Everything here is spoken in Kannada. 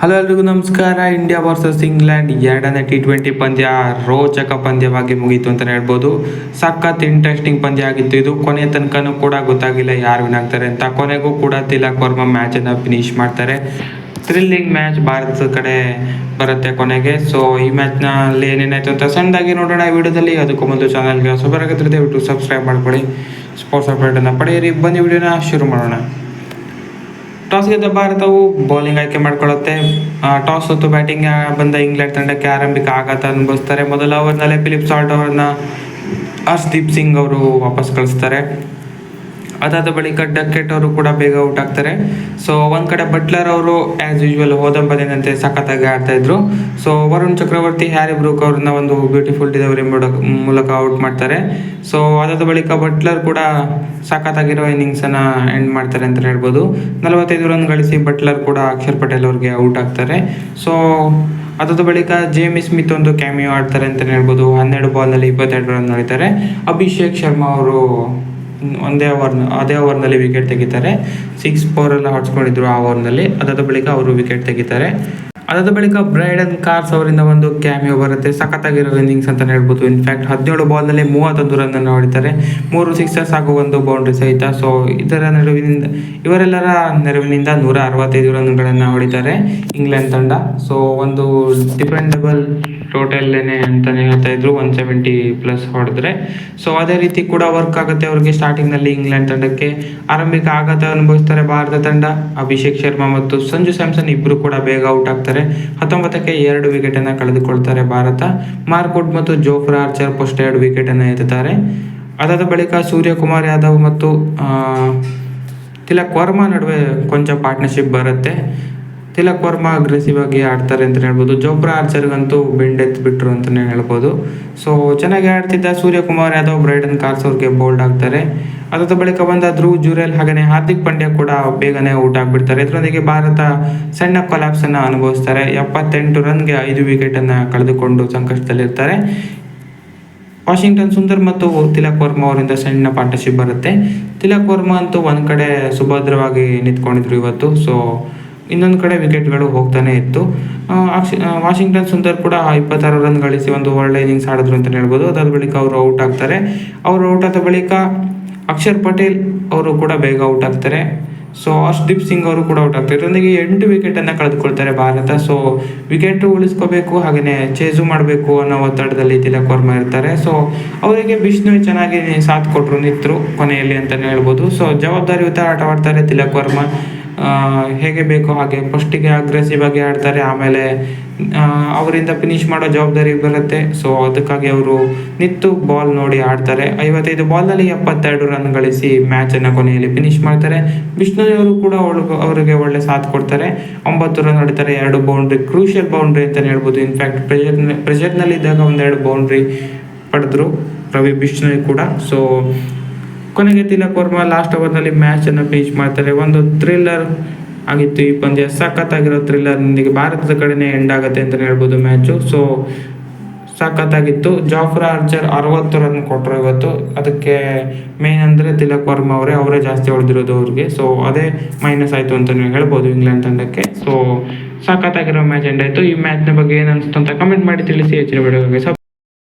ಹಲೋ ಎಲ್ರಿಗೂ ನಮಸ್ಕಾರ. ಇಂಡಿಯಾ ವರ್ಸಸ್ ಇಂಗ್ಲೆಂಡ್ ಎರಡನೇ ಟಿ ಟ್ವೆಂಟಿ ಪಂದ್ಯ ರೋಚಕ ಪಂದ್ಯವಾಗಿ ಮುಗೀತು ಅಂತಲೇ ಹೇಳ್ಬೋದು. ಸಖತ್ ಇಂಟ್ರೆಸ್ಟಿಂಗ್ ಪಂದ್ಯ ಆಗಿತ್ತು ಇದು. ಕೊನೆಯ ತನಕನೂ ಕೂಡ ಗೊತ್ತಾಗಿಲ್ಲ ಯಾರು ವಿನ್ ಆಗ್ತಾರೆ ಅಂತ. ಕೊನೆಗೂ ಕೂಡ ತಿಲಕ್ ವರ್ಮಾ ಮ್ಯಾಚನ್ನು ಫಿನಿಶ್ ಮಾಡ್ತಾರೆ. ಥ್ರಿಲ್ಲಿಂಗ್ ಮ್ಯಾಚ್ ಭಾರತದ ಕಡೆ ಬರುತ್ತೆ ಕೊನೆಗೆ. ಸೊ ಈ ಮ್ಯಾಚ್ನಲ್ಲಿ ಏನೇನಾಯ್ತು ಅಂತ ಸಣ್ಣದಾಗಿ ನೋಡೋಣ. ಈ ವಿಡಿಯೋದಲ್ಲಿ ಅದಕ್ಕೂ ಮೊದಲು ಚಾನಲ್ಗೆ ಹೊಸಬರಾಗಿದ್ದರೆ ದಯವಿಟ್ಟು ಸಬ್ಸ್ಕ್ರೈಬ್ ಮಾಡ್ಕೊಳ್ಳಿ. ಸ್ಪೋರ್ಟ್ಸ್ ಅಪ್ಡೇಟನ್ನು ಪಡೆಯಿರಿ. ಬನ್ನಿ, ವಿಡಿಯೋನ ಶುರು ಮಾಡೋಣ. ಟಾಸ್ ಗೆದ್ದ ಭಾರತವು ಬೌಲಿಂಗ್ ಆಯ್ಕೆ ಮಾಡ್ಕೊಳ್ಳುತ್ತೆ. ಟಾಸ್ ಹೊತ್ತು ಬ್ಯಾಟಿಂಗ್ ಬಂದ ಇಂಗ್ಲೆಂಡ್ ತಂಡಕ್ಕೆ ಆರಂಭಿಕ ಆಘಾತ ಅನುಭವಿಸ್ತಾರೆ. ಮೊದಲ ಓವರ್ನಲ್ಲೇ ಫಿಲಿಪ್ ಸಾಲ್ಟ್ ಅವರನ್ನ ಹರ್ಷ್ದೀಪ್ ಸಿಂಗ್ ಅವರು ವಾಪಸ್ ಕಳಿಸ್ತಾರೆ. ಅದಾದ ಬಳಿಕ ಡಕೆಟ್ ಅವರು ಕೂಡ ಬೇಗ ಔಟ್ ಆಗ್ತಾರೆ. ಸೊ ಒಂದ್ ಕಡೆ ಬಟ್ಲರ್ ಅವರು ಆಸ್ ಯೂಶುವಲ್ ಹೋದಂಬದಿನಂತೆ ಸಖತ್ತಾಗಿ ಆಡ್ತಾ ಇದ್ರು. So Varun Chakravarthy Harry Brook ಅವ್ರನ್ನ ಒಂದು ಬ್ಯೂಟಿಫುಲ್ ಡಿಲಿವರಿ ಮೂಲಕ ಔಟ್ ಮಾಡ್ತಾರೆ. ಸೊ ಅದಾದ ಬಳಿಕ ಬಟ್ಲರ್ ಕೂಡ ಸಖತ್ತಾಗಿರೋ ಅನ್ನ ಎಂಡ್ ಮಾಡ್ತಾರೆ ಅಂತ ಹೇಳ್ಬೋದು. ನಲವತ್ತೈದು ರನ್ ಗಳಿಸಿ ಬಟ್ಲರ್ ಕೂಡ ಅಕ್ಷರ್ ಪಟೇಲ್ ಅವ್ರಿಗೆ ಔಟ್ ಆಗ್ತಾರೆ. ಸೊ ಅದಾದ ಬಳಿಕ ಜೇಮಿ ಸ್ಮಿತ್ ಒಂದು ಕ್ಯಾಮಿಯೋ ಆಡ್ತಾರೆ ಅಂತಲೇ ಹೇಳ್ಬೋದು. ಹನ್ನೆರಡು ಬಾಲ್ನಲ್ಲಿ ಇಪ್ಪತ್ತೆರಡು ರನ್ ಹೊಡಿತಾರೆ ಅಭಿಷೇಕ್ ಶರ್ಮಾ ಅವರು ಒಂದೇ ಓವರ್ ಅದೇ ಓವರ್ನಲ್ಲಿ ವಿಕೆಟ್ ತೆಗಿತಾರೆ. ಸಿಕ್ಸ್ ಫೋರೆಲ್ಲ ಹೊಡ್ಸ್ಕೊಂಡಿದ್ರು ಆ ಓವರ್ನಲ್ಲಿ ಅದಾದ ಬಳಿಕ ಅವರು ವಿಕೆಟ್ ತೆಗಿತಾರೆ. ಅದಾದ ಬಳಿಕ ಬ್ರೈಡನ್ ಕಾರ್ಸ್ ಅವರಿಂದ ಒಂದು ಕ್ಯಾಮಿಯೋ ಬರುತ್ತೆ. ಸಖತ್ತಾಗಿರೋ ಇನ್ನಿಂಗ್ಸ್ ಅಂತ ಹೇಳ್ಬೋದು. ಇನ್ಫ್ಯಾಕ್ಟ್ ಹದಿನೇಳು ಬಾಲ್ನಲ್ಲಿ ಮೂವತ್ತೊಂದು ರನ್ ಅನ್ನು ಹೊಡಿತಾರೆ ಮೂರು ಸಿಕ್ಸರ್ಸ್ ಹಾಗೂ ಒಂದು ಬೌಂಡ್ರಿ ಸಹಿತ. ಸೊ ಇದರ ನೆರವಿನಿಂದ, ಇವರೆಲ್ಲರ ನೆರವಿನಿಂದ ನೂರ ಅರವತ್ತೈದು ರನ್ಗಳನ್ನು ಹೊಡಿತಾರೆ ಇಂಗ್ಲೆಂಡ್ ತಂಡ. ಸೊ ಒಂದು ಡಿಪೆಂಡಬಲ್ ಟೋಟಲ್ಲೇನೆ ಅಂತಾನೆ ಹೇಳ್ತಾ ಇದ್ರು ಒನ್ ಸೆವೆಂಟಿ ಪ್ಲಸ್ ಹೊಡೆದ್ರೆ. ಸೊ ಅದೇ ರೀತಿ ಕೂಡ ವರ್ಕ್ ಆಗುತ್ತೆ ಅವರಿಗೆ ಸ್ಟಾರ್ಟಿಂಗ್ನಲ್ಲಿ ಇಂಗ್ಲೆಂಡ್ ತಂಡಕ್ಕೆ. ಆರಂಭಿಕ ಆಘಾತ ಅನುಭವಿಸ್ತಾರೆ ಭಾರತ ತಂಡ. ಅಭಿಷೇಕ್ ಶರ್ಮಾ ಮತ್ತು ಸಂಜು ಸ್ಯಾಮ್ಸನ್ ಇಬ್ರು ಕೂಡ ಬೇಗ ಔಟ್ ಆಗ್ತಾರೆ. ಹತ್ತೊಂಬತ್ತಕ್ಕೆ ಎರಡು ವಿಕೆಟ್ ಅನ್ನ ಕಳೆದುಕೊಳ್ತಾರೆ ಭಾರತ. ಮಾರ್ಕುಡ್ ಮತ್ತು ಜೋಫ್ರ ಆರ್ಚರ್ ಫಸ್ಟ್ ಎರಡು ವಿಕೆಟ್ ಅನ್ನ ಎತ್ತುತ್ತಾರೆ. ಅದಾದ ಬಳಿಕ ಸೂರ್ಯಕುಮಾರ್ ಯಾದವ್ ಮತ್ತು ತಿಲಕ್ ವರ್ಮಾ ನಡುವೆ ಕೊಂಚ ಪಾರ್ಟ್ನರ್ಶಿಪ್ ಬರುತ್ತೆ. ತಿಲಕ್ ವರ್ಮಾ ಅಗ್ರೆಸಿವ್ ಆಗಿ ಆಡ್ತಾರೆ ಅಂತಲೇ ಹೇಳ್ಬೋದು. ಜೋಬ್ರಾ ಆರ್ಚರ್ಗಂತೂ ಬೆಂಡ್ ಬಿಟ್ರು ಅಂತಲೇ ಹೇಳ್ಬೋದು. ಸೊ ಚೆನ್ನಾಗಿ ಆಡ್ತಿದ್ದ ಸೂರ್ಯಕುಮಾರ್ ಯಾದವ್ ಬ್ರೈಡನ್ ಕಾರ್ಸ್ ಅವ್ರಿಗೆ ಬೋಲ್ಡ್ ಆಗ್ತಾರೆ. ಅದಾದ ಬಳಿಕ ಬಂದ ಧ್ರುವ್ ಜುರೇಲ್ ಹಾಗೆಯೇ ಹಾರ್ದಿಕ್ ಪಾಂಡ್ಯ ಕೂಡ ಬೇಗನೆ ಔಟ್ ಆಗಿಬಿಡ್ತಾರೆ. ಇದರೊಂದಿಗೆ ಭಾರತ ಸಣ್ಣ ಕೊಲಾಪ್ಸನ್ನು ಅನುಭವಿಸ್ತಾರೆ. ಎಪ್ಪತ್ತೆಂಟು ರನ್ಗೆ ಐದು ವಿಕೆಟ್ ಅನ್ನ ಕಳೆದುಕೊಂಡು ಸಂಕಷ್ಟದಲ್ಲಿರ್ತಾರೆ. ವಾಷಿಂಗ್ಟನ್ ಸುಂದರ್ ಮತ್ತು ತಿಲಕ್ ವರ್ಮಾ ಅವರಿಂದ ಸಣ್ಣ ಪಾರ್ಟ್ನರ್ಶಿಪ್ ಬರುತ್ತೆ. ತಿಲಕ್ ವರ್ಮಾ ಅಂತೂ ಒಂದು ಕಡೆ ಸುಭದ್ರವಾಗಿ ನಿಂತ್ಕೊಂಡಿದ್ರು ಇವತ್ತು. ಸೊ ಇನ್ನೊಂದು ಕಡೆ ವಿಕೆಟ್ಗಳು ಹೋಗ್ತಾನೆ ಇತ್ತು. ವಾಷಿಂಗ್ಟನ್ ಸುಂದರ್ ಕೂಡ ಇಪ್ಪತ್ತಾರು ರನ್ ಗಳಿಸಿ ಒಂದು ಒಳ್ಳೆ ಇನಿಂಗ್ಸ್ ಆಡಿದ್ರು ಅಂತ ಹೇಳ್ಬೋದು. ಅದಾದ ಬಳಿಕ ಅವರು ಔಟ್ ಆಗ್ತಾರೆ. ಅವರು ಔಟ್ ಆದ ಬಳಿಕ ಅಕ್ಷರ್ ಪಟೇಲ್ ಅವರು ಕೂಡ ಬೇಗ ಔಟ್ ಆಗ್ತಾರೆ. ಸೊ ಹರ್ಷ್ದೀಪ್ ಸಿಂಗ್ ಅವರು ಕೂಡ ಔಟ್ ಆಗ್ತಾರೆ. ಇದರೊಂದಿಗೆ ಎಂಟು ವಿಕೆಟ್ ಅನ್ನ ಕಳೆದುಕೊಳ್ತಾರೆ ಭಾರತ. ಸೊ ವಿಕೆಟ್ ಉಳಿಸ್ಕೋಬೇಕು ಹಾಗೆಯೇ ಚೇಸು ಮಾಡಬೇಕು ಅನ್ನೋ ಒತ್ತಡದಲ್ಲಿ ತಿಲಕ್ ವರ್ಮಾ ಇರ್ತಾರೆ. ಸೊ ಅವರಿಗೆ ಬಿಷ್ಣು ಚೆನ್ನಾಗಿ ಸಾಥ್ ಕೊಟ್ಟರು ನಿಂತರು ಕೊನೆಯಲ್ಲಿ ಅಂತಲೇ ಹೇಳ್ಬೋದು. ಸೊ ಜವಾಬ್ದಾರಿಯುತ ಆಟವಾಡ್ತಾರೆ ತಿಲಕ್ ವರ್ಮಾ. ಹೇಗೆ ಬೇಕೋ ಹಾಗೆ ಫಸ್ಟಿಗೆ ಅಗ್ರೆಸಿವ್ ಆಗಿ ಆಡ್ತಾರೆ, ಆಮೇಲೆ ಅವರಿಂದ ಫಿನಿಶ್ ಮಾಡೋ ಜವಾಬ್ದಾರಿ ಬರುತ್ತೆ. ಸೊ ಅದಕ್ಕಾಗಿ ಅವರು ನಿಂತು ಬಾಲ್ ನೋಡಿ ಆಡ್ತಾರೆ. ಐವತ್ತೈದು ಬಾಲ್ನಲ್ಲಿ ಎಪ್ಪತ್ತೆರಡು ರನ್ ಗಳಿಸಿ ಮ್ಯಾಚನ್ನು ಕೊನೆಯಲ್ಲಿ ಫಿನಿಶ್ ಮಾಡ್ತಾರೆ. ಬಿಷ್ಣೋಯ್ ಅವರು ಕೂಡ ಅವರಿಗೆ ಒಳ್ಳೆ ಸಾಥ್ ಕೊಡ್ತಾರೆ. ಒಂಬತ್ತು ರನ್ ಹೊಡಿತಾರೆ, ಎರಡು ಬೌಂಡ್ರಿ ಕ್ರೂಷಿಯಲ್ ಬೌಂಡ್ರಿ ಅಂತಲೇ ಹೇಳ್ಬೋದು. ಇನ್ಫ್ಯಾಕ್ಟ್ ಪ್ರೆಷರ್ ಪ್ರೆಷರ್ನಲ್ಲಿದ್ದಾಗ ಒಂದೆರಡು ಬೌಂಡ್ರಿ ಪಡೆದ್ರು ರವಿ ಬಿಷ್ಣು ಕೂಡ. ಸೊ ಕೊನೆಗೆ ತಿಲಕ್ ವರ್ಮಾ ಲಾಸ್ಟ್ ಓವರ್ನಲ್ಲಿ ಮ್ಯಾಚನ್ನು ಫಿನಿಶ್ ಮಾಡ್ತಾರೆ. ಒಂದು ಥ್ರಿಲ್ಲರ್ ಆಗಿತ್ತು ಈ ಪಂದ್ಯ. ಸಖತ್ತಾಗಿರೋ ಥ್ರಿಲ್ಲರ್ನೊಂದಿಗೆ ಭಾರತದ ಕಡೆನೇ ಎಂಡ್ ಆಗುತ್ತೆ ಅಂತಲೇ ಹೇಳ್ಬೋದು ಮ್ಯಾಚು ಸೊ ಸಖತ್ತಾಗಿತ್ತು. ಜಾಫ್ರಾ ಆರ್ಚರ್ ಅರವತ್ತು ರನ್ ಕೊಟ್ಟರು ಇವತ್ತು. ಅದಕ್ಕೆ ಮೇನ್ ಅಂದರೆ ತಿಲಕ್ ವರ್ಮಾ ಅವರೇ ಅವರೇ ಜಾಸ್ತಿ ಹೊಡೆದಿರೋದು ಅವ್ರಿಗೆ. ಸೊ ಅದೇ ಮೈನಸ್ ಆಯಿತು ಅಂತ ನೀವು ಹೇಳ್ಬೋದು ಇಂಗ್ಲೆಂಡ್ ತಂಡಕ್ಕೆ. ಸೊ ಸಖತ್ತಾಗಿರೋ ಮ್ಯಾಚ್ ಎಂಡ್ ಆಯಿತು. ಈ ಮ್ಯಾಚ್ನ ಬಗ್ಗೆ ಏನು ಅನಿಸ್ತು ಅಂತ ಕಮೆಂಟ್ ಮಾಡಿ ತಿಳಿಸಿ. ಹೆಚ್ಚಿನ ವಿಡಿಯೋಗೆ